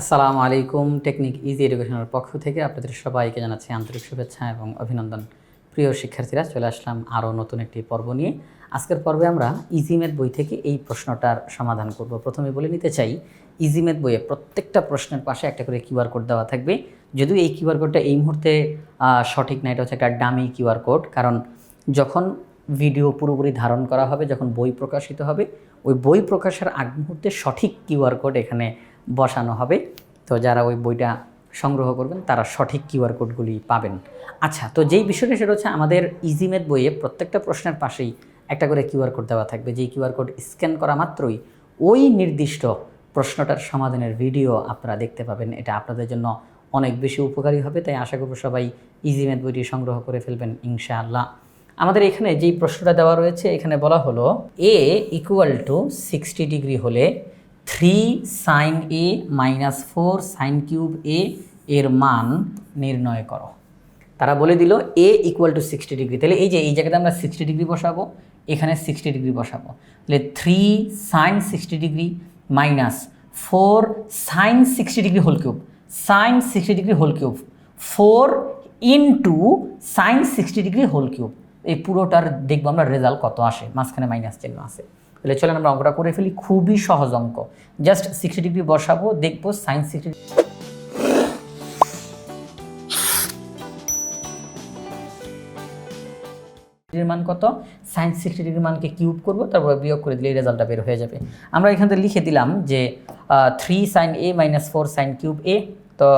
আসসালামু আলাইকুম, technique easy এডুকেশনের পক্ষ থেকে আপনাদের সবাইকে জানাচ্ছি আন্তরিক শুভেচ্ছা এবং অভিনন্দন। প্রিয় শিক্ষার্থীরা, চলে আসলাম আরও নতুন একটি পর্ব নিয়ে। আজকের পর্বে আমরা ইজিমেথ বই থেকে এই প্রশ্নটার সমাধান করব। প্রথমে বলে নিতে চাই, ইজিমেথ বইয়ে প্রত্যেকটা প্রশ্নের পাশে একটা করে কিউআর কোড দেওয়া থাকবে। যদিও এই কিউআর কোডটা এই মুহূর্তে সঠিক না, এটা হচ্ছে একটা ডামি কিউআর কোড। কারণ যখন ভিডিও পুরোপুরি ধারণ করা হবে, যখন বই প্রকাশিত হবে, ওই বই প্রকাশের আগ মুহূর্তে সঠিক কিউআর কোড এখানে বসানো হবে। তো যারা ওই বইটা সংগ্রহ করবেন, তারা সঠিক কিউআর কোডগুলি পাবেন। আচ্ছা তো যেই বিষয়টা সেটা হচ্ছে আমাদের ইজিমেথ বইয়ে প্রত্যেকটা প্রশ্নের পাশেই একটা করে কিউআর কোড দেওয়া থাকবে। যেই কিউআর কোড স্ক্যান করা মাত্রই ওই নির্দিষ্ট প্রশ্নটার সমাধানের ভিডিও আপনারা দেখতে পাবেন। এটা আপনাদের জন্য অনেক বেশি উপকারী হবে। তাই আশা করব সবাই ইজিমেথ বইটি সংগ্রহ করে ফেলবেন ইনশাআল্লাহ। আমাদের এখানে যেই প্রশ্নটা দেওয়া রয়েছে, এখানে বলা হলো A equal to sixty degree হলে three sine A minus four sine cube A এর মান নির্ণয় করো। তারা বলে দিল A equal to sixty degree তাহলে এই যে, এই জায়গাতে আমরা সিক্সটি ডিগ্রি বসাবো, এখানে সিক্সটি ডিগ্রি বসাবো। তাহলে three sine sixty degree minus four sine sixty degree whole cube sine sixty degree whole cube four into sine sixty degree whole cube এই পুরোটার দেখব আমরা রেজাল্ট কত আসে, মাঝখানে মাইনাস চিহ্ন আছে। তাহলে চলেন আমরা অঙ্কটা করে ফেলি। খুবই সহজ অঙ্ক। জাস্ট সিক্সটি ডিগ্রি বসাবো, দেখব সাইন সিক্সটি ডিগ্রির মান কত? সাইন সিক্সটি ডিগ্রির মানকে কিউব করব, তারপরে বিয়োগ করে দিলে এই রেজাল্টটা বের হয়ে যাবে। আমরা এখান থেকে লিখে দিলাম যে three sine A minus four sine cube A তো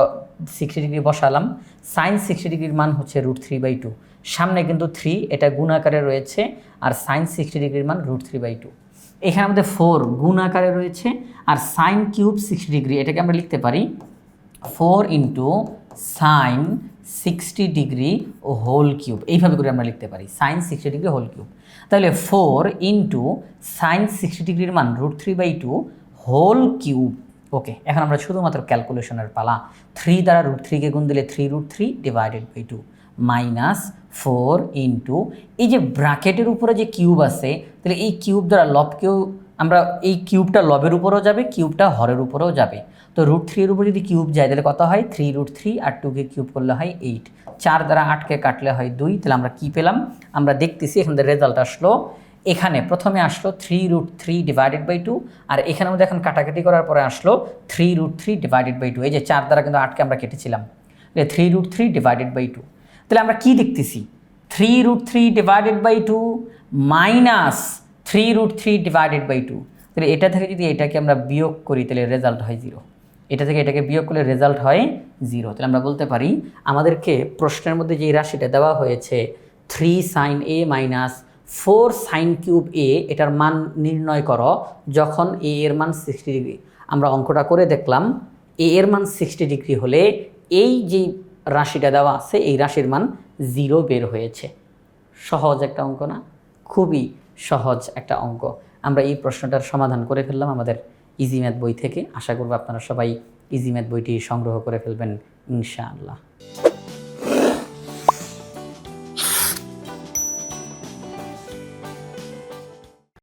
সিক্সটি ডিগ্রি বসালাম। সাইন সিক্সটি ডিগ্রির মান হচ্ছে রুট থ্রি বাই টু সামনে কিন্তু থ্রি এটা গুণ আকারে রয়েছে, আর সাইন সিক্সটি ডিগ্রির মান রুট থ্রি বাই টু এখানে আমাদের ফোর গুণ আকারে রয়েছে আর সাইন কিউব সিক্সটি ডিগ্রি এটাকে আমরা লিখতে পারি four into sine sixty degree ও হোল কিউব এইভাবে করে আমরা লিখতে পারি sine sixty degree whole cube তাহলে ফোর ইন্টু সাইন সিক্সটি ডিগ্রির মান root three by two whole cube okay এখন আমরা শুধুমাত্র ক্যালকুলেশনের পালা থ্রি দ্বারা রুট থ্রিকে গুণ দিলে three root three divided by two minus four into এই যে ব্র্যাকেটের উপরে যে কিউব আছে, তাহলে এই কিউব দ্বারা লবকেও আমরা এই কিউবটা লবের উপরেও যাবে কিউবটা হরের উপরেও যাবে। তো রুট থ্রির উপর যদি কিউব যায়, তাহলে কত হয়? থ্রি রুট থ্রি আর টুকে কিউব করলে হয় এইট চার দ্বারা আটকে কাটলে হয় দুই, তাহলে আমরা কি পেলাম? আমরা দেখতেছি এখান থেকে রেজাল্ট আসলো। এখানে প্রথমে আসলো three root three divided by two আর এখানে আমাদের এখন কাটাকাটি করার পরে আসলো three root three divided by two এই যে চার দ্বারা কিন্তু আটকে আমরা কেটেছিলাম। Three root three divided by two তাহলে আমরা কি দেখতেছি? Three root three divided by two minus three root three divided by two তাহলে এটা থেকে যদি এটাকে আমরা বিয়োগ করি, তাহলে রেজাল্ট হয় জিরো এটা থেকে এটাকে বিয়োগ করলে রেজাল্ট হয় জিরো তাহলে আমরা বলতে পারি, আমাদেরকে প্রশ্নের মধ্যে যে রাশিটা দেওয়া হয়েছে three sine A minus four sine cube A এটার মান নির্ণয় করো যখন এ এর মান সিক্সটি ডিগ্রি আমরা অঙ্কটা করে দেখলাম এ এর মান সিক্সটি ডিগ্রি হলে এই যে রাশিটা দেওয়া আছে, এই রাশির মান জিরো বের হয়েছে। সহজ একটা অঙ্ক না? খুবই সহজ একটা অঙ্ক। আমরা এই প্রশ্নটার সমাধান করে ফেললাম আমাদের ইজি ম্যাথ বই থেকে। আশা করব আপনারা সবাই ইজি ম্যাথ বইটি সংগ্রহ করে ফেলবেন, ইনশাআল্লাহ।